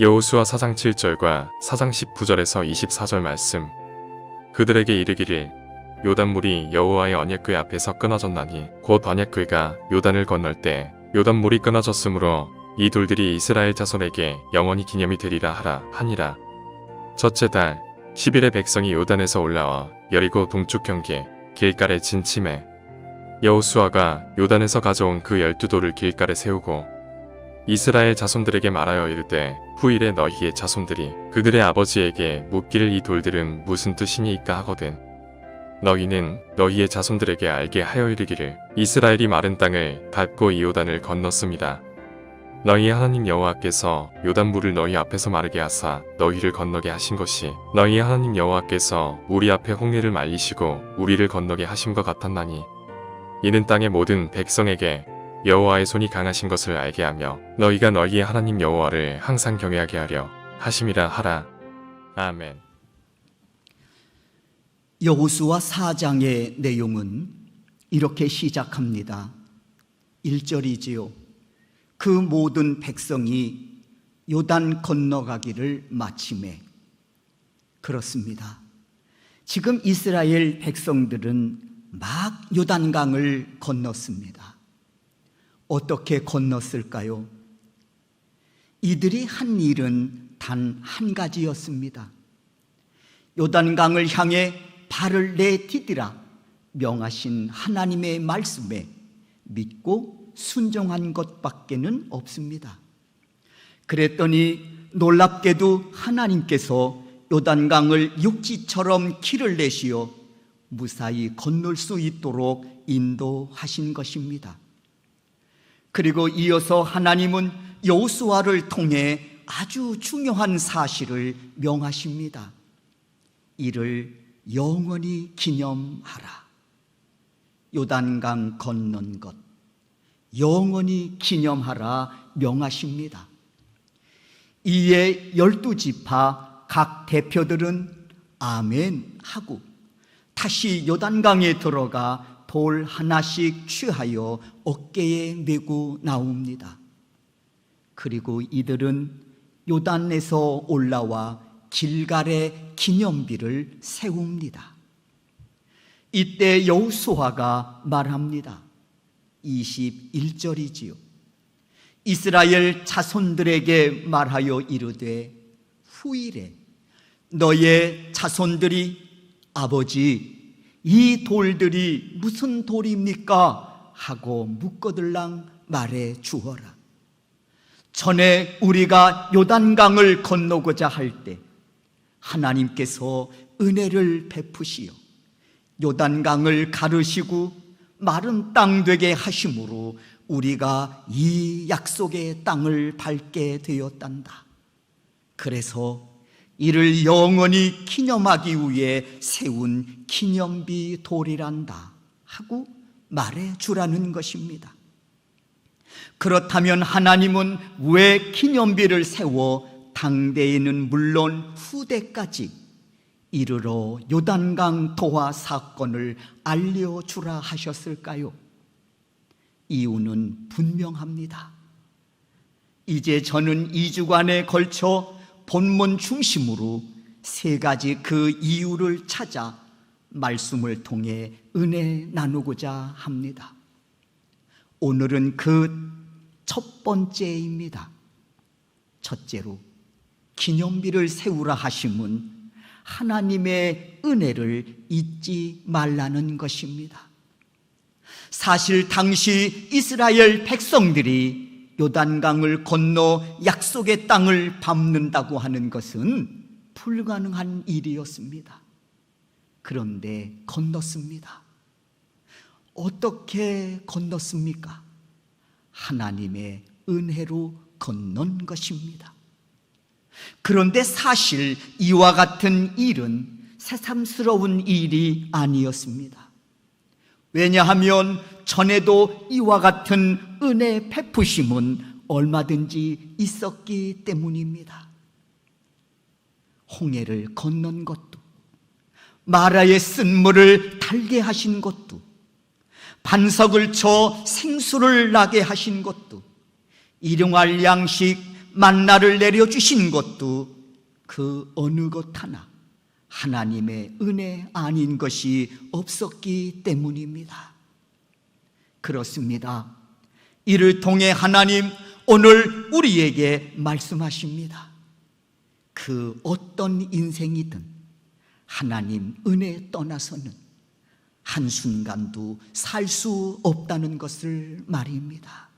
여호수아 4장 7절과 4장 19절에서 24절 말씀. 그들에게 이르기를 요단물이 여호와의 언약궤 앞에서 끊어졌나니 곧 언약궤가 요단을 건널 때 요단물이 끊어졌으므로 이 돌들이 이스라엘 자손에게 영원히 기념이 되리라 하라 하니라. 첫째 달 10일에 백성이 요단에서 올라와 여리고 동쪽 경계 길가에 진침해. 여호수아가 요단에서 가져온 그 열두 돌을 길가에 세우고 이스라엘 자손들에게 말하여 이르되 후일에 너희의 자손들이 그들의 아버지에게 묻기를 이 돌들은 무슨 뜻이니까 하거든. 너희는 너희의 자손들에게 알게 하여 이르기를 이스라엘이 마른 땅을 밟고 이 요단을 건넜습니다. 너희 하나님 여호와께서 요단물을 너희 앞에서 마르게 하사 너희를 건너게 하신 것이 너희 하나님 여호와께서 우리 앞에 홍해를 말리시고 우리를 건너게 것 같았나니 이는 땅의 모든 백성에게 여호와의 손이 강하신 것을 알게 하며 너희가 너희의 하나님 여호와를 항상 경외하게 하려 하심이라 하라. 아멘. 여호수아 4장의 내용은 이렇게 시작합니다. 1절이지요. 그 모든 백성이 요단 건너가기를 마침에 그렇습니다. 지금 이스라엘 백성들은 막 요단강을 건넜습니다. 어떻게 건넜을까요? 이들이 한 일은 단 한 가지였습니다. 요단강을 향해 발을 내디디라 명하신 하나님의 말씀에 믿고 순종한 것밖에는 없습니다. 그랬더니 놀랍게도 하나님께서 요단강을 육지처럼 길을 내시어 무사히 건널 수 있도록 인도하신 것입니다. 그리고 이어서 하나님은 여호수아를 통해 아주 중요한 사실을 명하십니다. 이를 영원히 기념하라. 요단강 건넌 것 영원히 기념하라 명하십니다. 이에 열두 지파 각 대표들은 아멘 하고 다시 요단강에 들어가 돌 하나씩 취하여 어깨에 메고 나옵니다. 그리고 이들은 요단에서 올라와 길갈의 기념비를 세웁니다. 이때 여호수아가 말합니다. 21절이지요. 이스라엘 자손들에게 말하여 이르되 후일에 너의 자손들이 아버지 이 돌들이 무슨 돌입니까? 하고 묻거들랑 말해 주어라. 전에 우리가 요단강을 건너고자 할 때 하나님께서 은혜를 베푸시어 요단강을 가르시고 마른 땅 되게 하심으로 우리가 이 약속의 땅을 밟게 되었단다. 그래서 이를 영원히 기념하기 위해 세운 기념비 돌이란다 하고 말해 주라는 것입니다. 그렇다면 하나님은 왜 기념비를 세워 당대에는 물론 후대까지 이르러 요단강 도화 사건을 알려주라 하셨을까요? 이유는 분명합니다. 이제 저는 2주간에 걸쳐 본문 중심으로 세 가지 그 이유를 찾아 말씀을 통해 은혜 나누고자 합니다. 오늘은 그 첫 번째입니다. 첫째로 기념비를 세우라 하심은 하나님의 은혜를 잊지 말라는 것입니다. 사실 당시 이스라엘 백성들이 요단강을 건너 약속의 땅을 밟는다고 하는 것은 불가능한 일이었습니다. 그런데 건넜습니다. 어떻게 건넜습니까? 하나님의 은혜로 건넌 것입니다. 그런데 사실 이와 같은 일은 새삼스러운 일이 아니었습니다. 왜냐하면 전에도 이와 같은 은혜 베푸심은 얼마든지 있었기 때문입니다. 홍해를 건넌 것도, 마라의 쓴물을 달게 하신 것도, 반석을 쳐 생수를 나게 하신 것도, 일용할 양식 만나를 내려주신 것도 그 어느 것 하나 하나님의 은혜 아닌 것이 없었기 때문입니다. 그렇습니다. 이를 통해 하나님 오늘 우리에게 말씀하십니다. 그 어떤 인생이든 하나님 은혜 떠나서는 한순간도 살 수 없다는 것을 말입니다.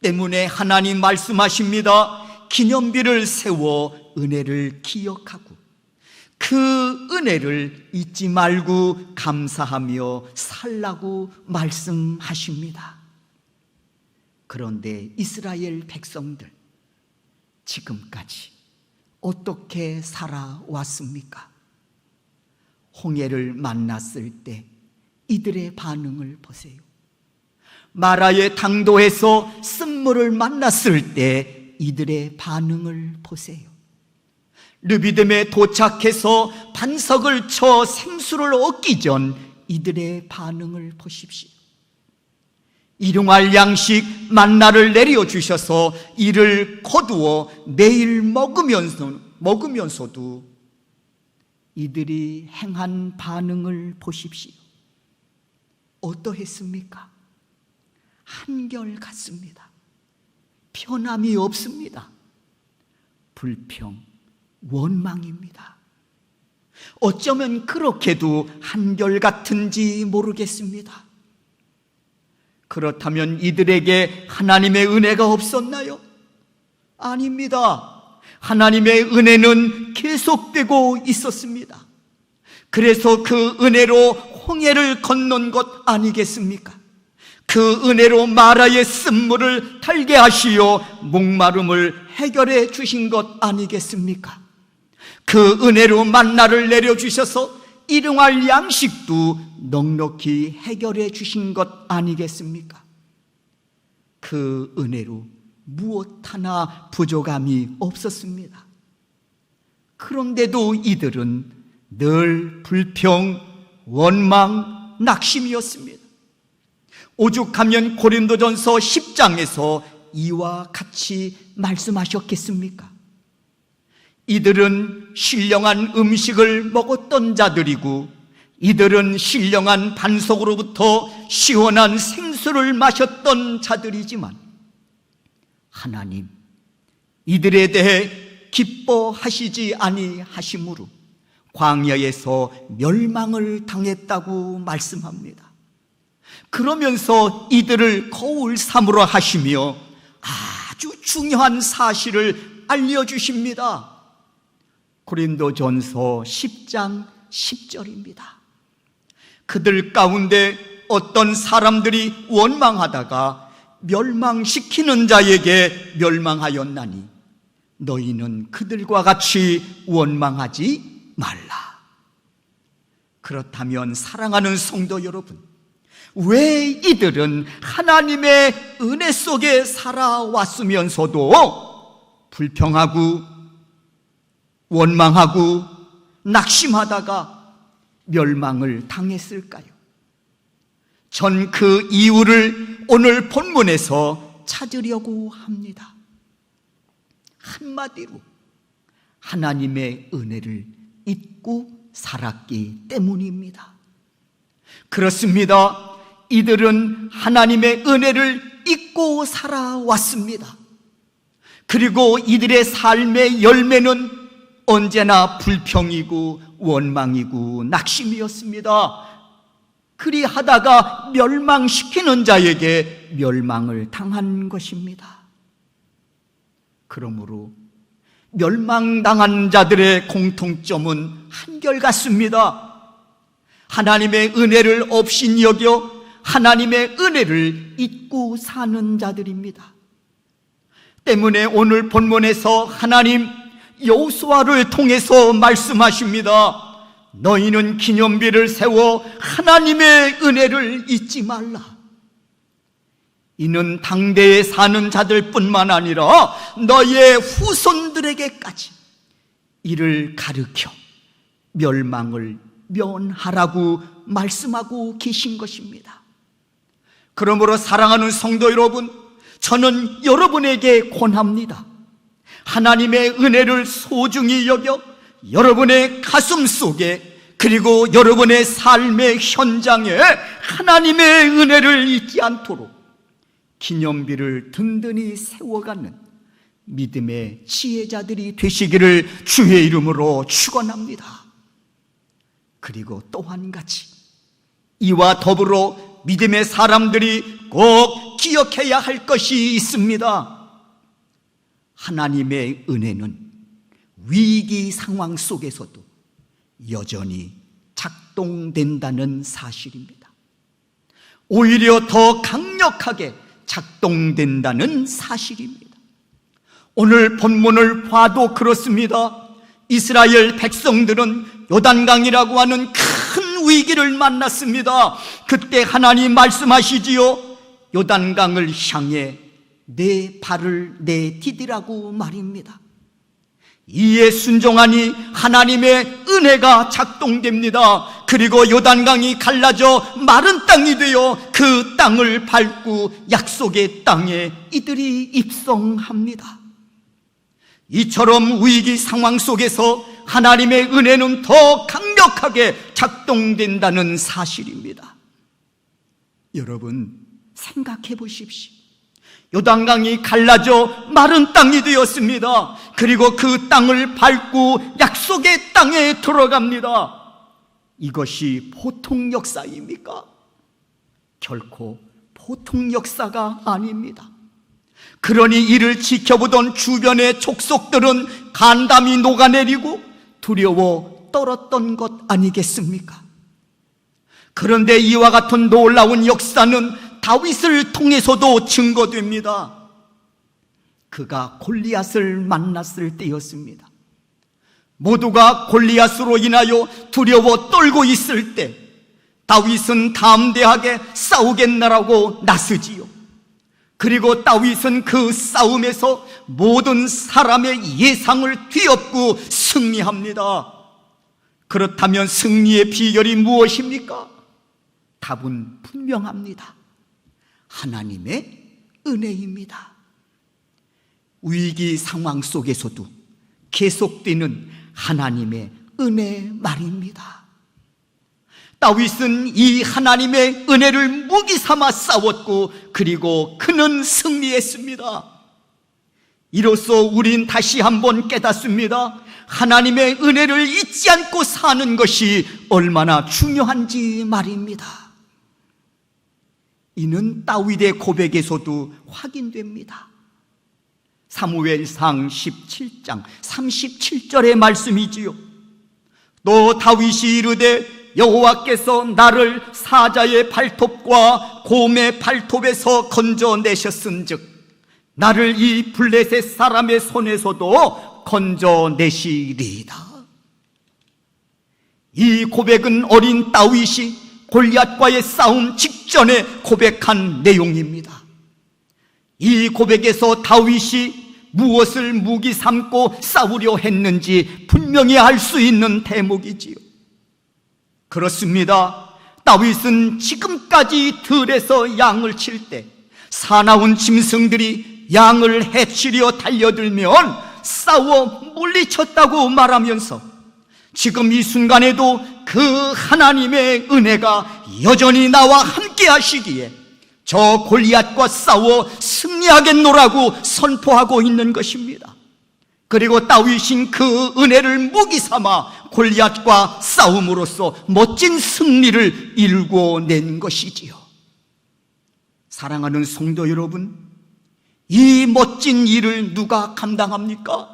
때문에 하나님 말씀하십니다. 기념비를 세워 은혜를 기억하고 그 은혜를 잊지 말고 감사하며 살라고 말씀하십니다. 그런데 이스라엘 백성들 지금까지 어떻게 살아왔습니까? 홍해를 만났을 때 이들의 반응을 보세요. 마라의 당도에서 쓴물을 만났을 때 이들의 반응을 보세요. 르비듬에 도착해서 반석을 쳐 생수를 얻기 전 이들의 반응을 보십시오. 일용할 양식 만나를 내려 주셔서 이를 거두어 매일 먹으면서 먹으면서도 이들이 행한 반응을 보십시오. 어떠했습니까? 한결 같습니다. 편함이 없습니다. 불평, 원망입니다. 어쩌면 그렇게도 한결 같은지 모르겠습니다. 그렇다면 이들에게 하나님의 은혜가 없었나요? 아닙니다. 하나님의 은혜는 계속되고 있었습니다. 그래서 그 은혜로 홍해를 건넌 것 아니겠습니까? 그 은혜로 마라의 쓴물을 달게 하시어 목마름을 해결해 주신 것 아니겠습니까? 그 은혜로 만나를 내려주셔서 일용할 양식도 넉넉히 해결해 주신 것 아니겠습니까? 그 은혜로 무엇 하나 부족함이 없었습니다. 그런데도 이들은 늘 불평, 원망, 낙심이었습니다. 오죽하면 고린도전서 10장에서 이와 같이 말씀하셨겠습니까? 이들은 신령한 음식을 먹었던 자들이고 이들은 신령한 반석으로부터 시원한 생수를 마셨던 자들이지만 하나님 이들에 대해 기뻐하시지 아니하심으로 광야에서 멸망을 당했다고 말씀합니다. 그러면서 이들을 거울 삼으러 하시며 아주 중요한 사실을 알려주십니다. 고린도 전서 10장 10절입니다. 그들 가운데 어떤 사람들이 원망하다가 멸망시키는 자에게 멸망하였나니 너희는 그들과 같이 원망하지 말라. 그렇다면 사랑하는 성도 여러분, 왜 이들은 하나님의 은혜 속에 살아왔으면서도 불평하고 원망하고 낙심하다가 멸망을 당했을까요? 전 그 이유를 오늘 본문에서 찾으려고 합니다. 한마디로 하나님의 은혜를 잊고 살았기 때문입니다. 그렇습니다. 이들은 하나님의 은혜를 잊고 살아왔습니다. 그리고 이들의 삶의 열매는 언제나 불평이고 원망이고 낙심이었습니다. 그리하다가 멸망시키는 자에게 멸망을 당한 것입니다. 그러므로 멸망당한 자들의 공통점은 한결같습니다. 하나님의 은혜를 없인 여겨 하나님의 은혜를 잊고 사는 자들입니다. 때문에 오늘 본문에서 하나님 여호수아를 통해서 말씀하십니다. 너희는 기념비를 세워 하나님의 은혜를 잊지 말라. 이는 당대에 사는 자들뿐만 아니라 너의 후손들에게까지 이를 가르켜 멸망을 면하라고 말씀하고 계신 것입니다. 그러므로 사랑하는 성도 여러분, 저는 여러분에게 권합니다. 하나님의 은혜를 소중히 여겨 여러분의 가슴 속에 그리고 여러분의 삶의 현장에 하나님의 은혜를 잊지 않도록 기념비를 든든히 세워가는 믿음의 지혜자들이 되시기를 주의 이름으로 축원합니다. 그리고 또한 가지 이와 더불어 믿음의 사람들이 꼭 기억해야 할 것이 있습니다. 하나님의 은혜는 위기 상황 속에서도 여전히 작동된다는 사실입니다. 오히려 더 강력하게 작동된다는 사실입니다. 오늘 본문을 봐도 그렇습니다. 이스라엘 백성들은 요단강이라고 하는 큰 위기를 만났습니다. 그때 하나님 말씀하시지요. 요단강을 향해 내 발을 내 디디라고 말입니다. 이에 순종하니 하나님의 은혜가 작동됩니다. 그리고 요단강이 갈라져 마른 땅이 되어 그 땅을 밟고 약속의 땅에 이들이 입성합니다. 이처럼 위기 상황 속에서 하나님의 은혜는 더 강력하게 작동된다는 사실입니다. 여러분, 생각해 보십시오. 요단강이 갈라져 마른 땅이 되었습니다. 그리고 그 땅을 밟고 약속의 땅에 들어갑니다. 이것이 보통 역사입니까? 결코 보통 역사가 아닙니다. 그러니 이를 지켜보던 주변의 족속들은 간담이 녹아내리고 두려워 떨었던 것 아니겠습니까? 그런데 이와 같은 놀라운 역사는 다윗을 통해서도 증거됩니다. 그가 골리앗을 만났을 때였습니다. 모두가 골리앗으로 인하여 두려워 떨고 있을 때 다윗은 담대하게 싸우겠나라고 나서지요. 그리고 다윗은 그 싸움에서 모든 사람의 예상을 뒤엎고 승리합니다. 그렇다면 승리의 비결이 무엇입니까? 답은 분명합니다. 하나님의 은혜입니다. 위기 상황 속에서도 계속되는 하나님의 은혜 말입니다. 다윗은 이 하나님의 은혜를 무기 삼아 싸웠고 그리고 그는 승리했습니다. 이로써 우린 다시 한번 깨닫습니다. 하나님의 은혜를 잊지 않고 사는 것이 얼마나 중요한지 말입니다. 이는 다윗의 고백에서도 확인됩니다. 사무엘상 17장 37절의 말씀이지요. 또 다윗이 이르되 여호와께서 나를 사자의 발톱과 곰의 발톱에서 건져내셨은즉 나를 이 블레셋 사람의 손에서도 건져내시리이다. 이 고백은 어린 다윗이 골리앗과의 싸움 직전에 고백한 내용입니다. 이 고백에서 다윗이 무엇을 무기 삼고 싸우려 했는지 분명히 알 수 있는 대목이지요. 그렇습니다. 다윗은 지금까지 들에서 양을 칠 때 사나운 짐승들이 양을 해치려 달려들면 싸워 물리쳤다고 말하면서 지금 이 순간에도 그 하나님의 은혜가 여전히 나와 함께 하시기에 저 골리앗과 싸워 승리하겠노라고 선포하고 있는 것입니다. 그리고 다윗인 그 은혜를 무기 삼아 골리앗과 싸움으로써 멋진 승리를 일궈낸 것이지요. 사랑하는 성도 여러분, 이 멋진 일을 누가 감당합니까?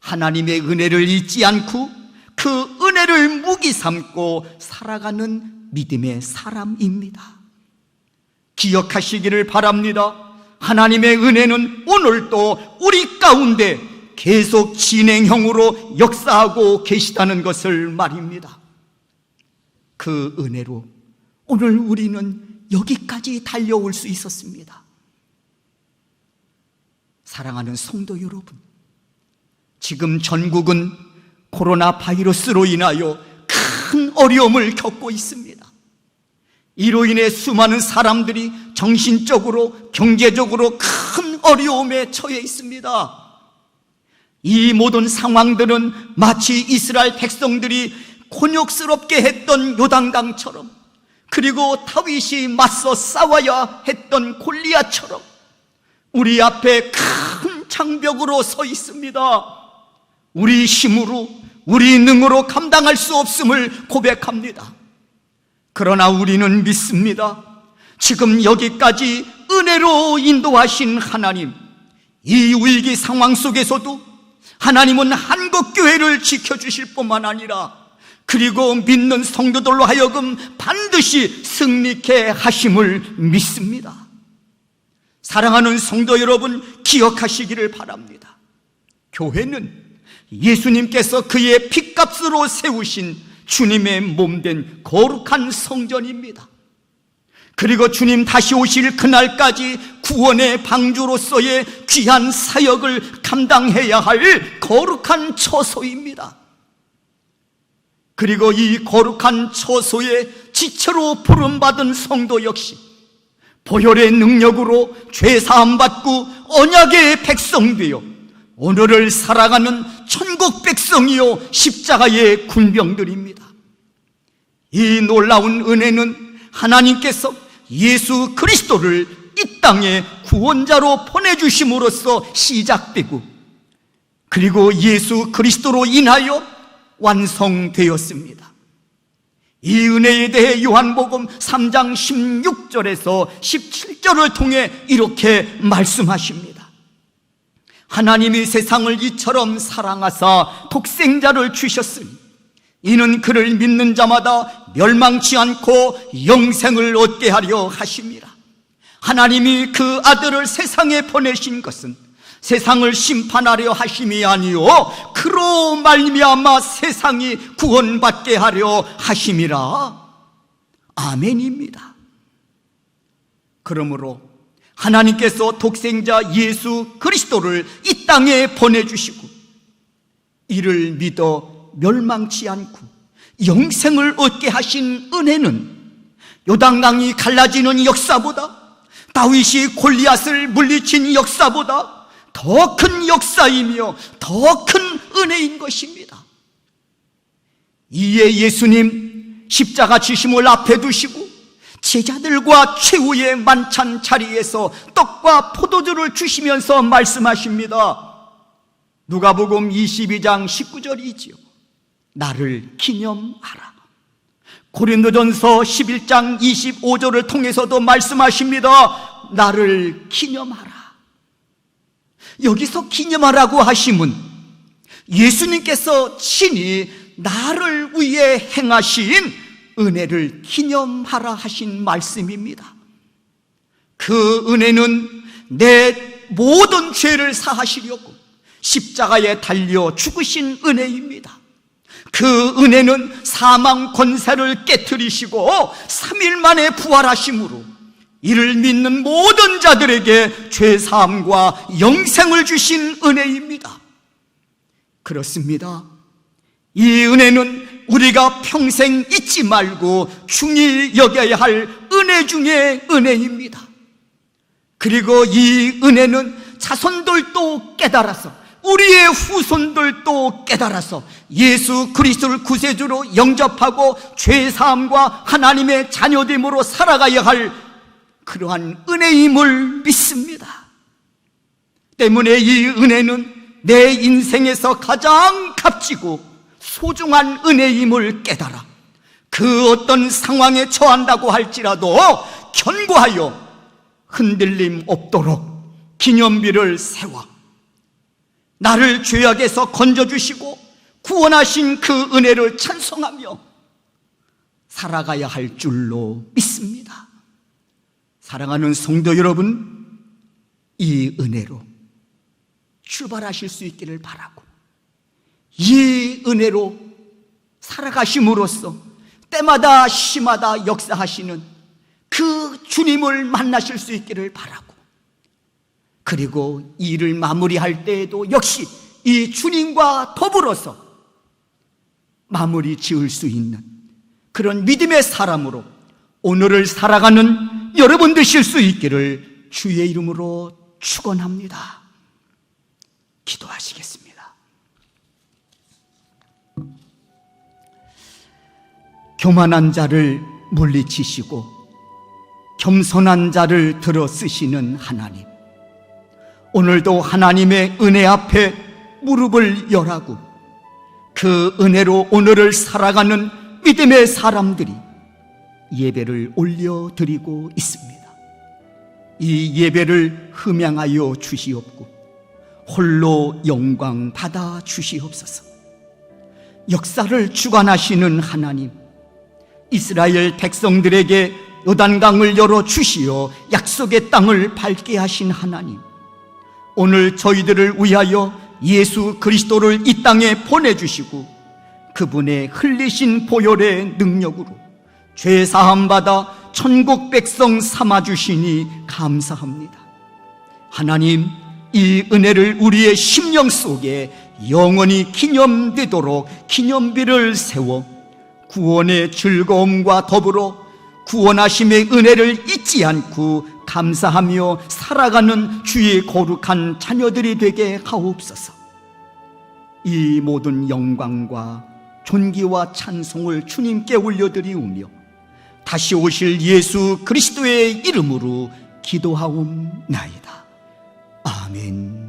하나님의 은혜를 잊지 않고 그 은혜를 무기 삼고 살아가는 믿음의 사람입니다. 기억하시기를 바랍니다. 하나님의 은혜는 오늘도 우리 가운데 계속 진행형으로 역사하고 계시다는 것을 말입니다. 그 은혜로 오늘 우리는 여기까지 달려올 수 있었습니다. 사랑하는 성도 여러분, 지금 전국은 코로나 바이러스로 인하여 큰 어려움을 겪고 있습니다. 이로 인해 수많은 사람들이 정신적으로, 경제적으로 큰 어려움에 처해 있습니다. 이 모든 상황들은 마치 이스라엘 백성들이 곤욕스럽게 했던 요단강처럼 그리고 다윗이 맞서 싸워야 했던 골리앗처럼 우리 앞에 큰 장벽으로 서 있습니다. 우리 힘으로 우리 능으로 감당할 수 없음을 고백합니다. 그러나 우리는 믿습니다. 지금 여기까지 은혜로 인도하신 하나님, 이 위기 상황 속에서도 하나님은 한국교회를 지켜주실 뿐만 아니라 그리고 믿는 성도들로 하여금 반드시 승리케 하심을 믿습니다. 사랑하는 성도 여러분 기억하시기를 바랍니다. 교회는 예수님께서 그의 핏값으로 세우신 주님의 몸된 거룩한 성전입니다. 그리고 주님 다시 오실 그날까지 구원의 방주로서의 귀한 사역을 감당해야 할 거룩한 처소입니다. 그리고 이 거룩한 처소에 지체로 부름받은 성도 역시 보혈의 능력으로 죄사함 받고 언약의 백성 되어 오늘을 살아가는 천국 백성이요 십자가의 군병들입니다. 이 놀라운 은혜는 하나님께서 예수 그리스도를 이 땅에 구원자로 보내주심으로써 시작되고 그리고 예수 그리스도로 인하여 완성되었습니다. 이 은혜에 대해 요한복음 3장 16절에서 17절을 통해 이렇게 말씀하십니다. 하나님이 세상을 이처럼 사랑하사 독생자를 주셨으니 이는 그를 믿는 자마다 멸망치 않고 영생을 얻게 하려 하심이라. 하나님이 그 아들을 세상에 보내신 것은 세상을 심판하려 하심이 아니요 그로 말미암아 세상이 구원받게 하려 하심이라. 아멘입니다. 그러므로 하나님께서 독생자 예수 그리스도를 이 땅에 보내주시고 이를 믿어 멸망치 않고 영생을 얻게 하신 은혜는 요단강이 갈라지는 역사보다 다윗이 골리앗을 물리친 역사보다 더 큰 역사이며 더 큰 은혜인 것입니다. 이에 예수님 십자가 지심을 앞에 두시고 제자들과 최후의 만찬 자리에서 떡과 포도주를 주시면서 말씀하십니다. 누가복음 22장 19절이지요. 나를 기념하라. 고린도전서 11장 25절을 통해서도 말씀하십니다. 나를 기념하라. 여기서 기념하라고 하심은 예수님께서 친히 나를 위해 행하신 은혜를 기념하라 하신 말씀입니다. 그 은혜는 내 모든 죄를 사하시려고 십자가에 달려 죽으신 은혜입니다. 그 은혜는 사망 권세를 깨뜨리시고 3일 만에 부활하심으로 이를 믿는 모든 자들에게 죄사함과 영생을 주신 은혜입니다. 그렇습니다. 이 은혜는 우리가 평생 잊지 말고 중히 여겨야 할 은혜 중의 은혜입니다. 그리고 이 은혜는 자손들도 깨달아서 우리의 후손들도 깨달아서 예수 그리스도를 구세주로 영접하고 죄 사함과 하나님의 자녀됨으로 살아가야 할 그러한 은혜임을 믿습니다. 때문에 이 은혜는 내 인생에서 가장 값지고 소중한 은혜임을 깨달아 그 어떤 상황에 처한다고 할지라도 견고하여 흔들림 없도록 기념비를 세워 나를 죄악에서 건져주시고 구원하신 그 은혜를 찬송하며 살아가야 할 줄로 믿습니다. 사랑하는 성도 여러분, 이 은혜로 출발하실 수 있기를 바라고, 이 은혜로 살아가심으로써 때마다 시마다 역사하시는 그 주님을 만나실 수 있기를 바라고, 그리고 이 일을 마무리할 때에도 역시 이 주님과 더불어서 마무리 지을 수 있는 그런 믿음의 사람으로 오늘을 살아가는 여러분 되실 수 있기를 주의 이름으로 축원합니다. 기도하시겠습니다. 교만한 자를 물리치시고 겸손한 자를 들어 쓰시는 하나님. 오늘도 하나님의 은혜 앞에 무릎을 열하고 그 은혜로 오늘을 살아가는 믿음의 사람들이 예배를 올려드리고 있습니다. 이 예배를 흠양하여 주시옵고 홀로 영광 받아 주시옵소서. 역사를 주관하시는 하나님, 이스라엘 백성들에게 요단강을 열어 주시어 약속의 땅을 밟게 하신 하나님, 오늘 저희들을 위하여 예수 그리스도를 이 땅에 보내주시고 그분의 흘리신 보혈의 능력으로 죄 사함 받아 천국 백성 삼아 주시니 감사합니다. 하나님, 이 은혜를 우리의 심령 속에 영원히 기념되도록 기념비를 세워 구원의 즐거움과 더불어 구원하심의 은혜를 잊지 않고 감사하며 살아가는 주의 거룩한 자녀들이 되게 하옵소서. 이 모든 영광과 존귀와 찬송을 주님께 올려드리우며 다시 오실 예수 그리스도의 이름으로 기도하옵나이다. 아멘.